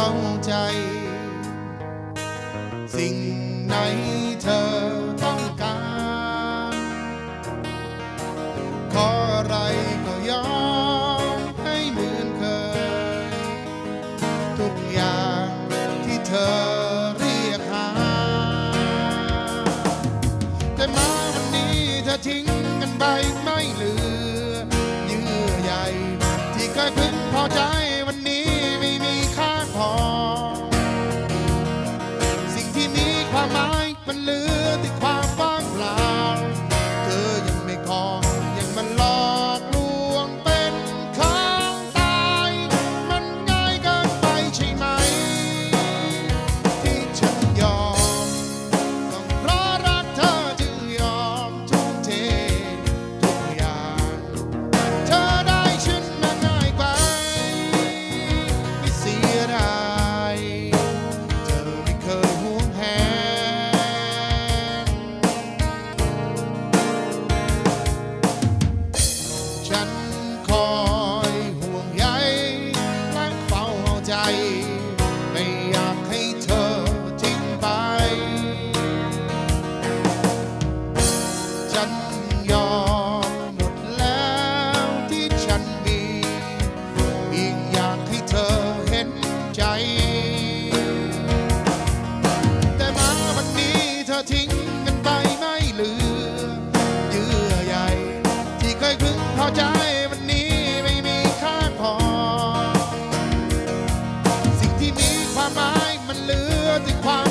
เข้าใจ สิ่งไหนเธอ จ แต่มาวันนี้เธอทิ้งกันไปไม่เหลือเยื่อใยที่เคยพึงพอใจวันนี้ไม่มีค่าพอ สิ่งที่มีความหมายมันเหลือแต่ความ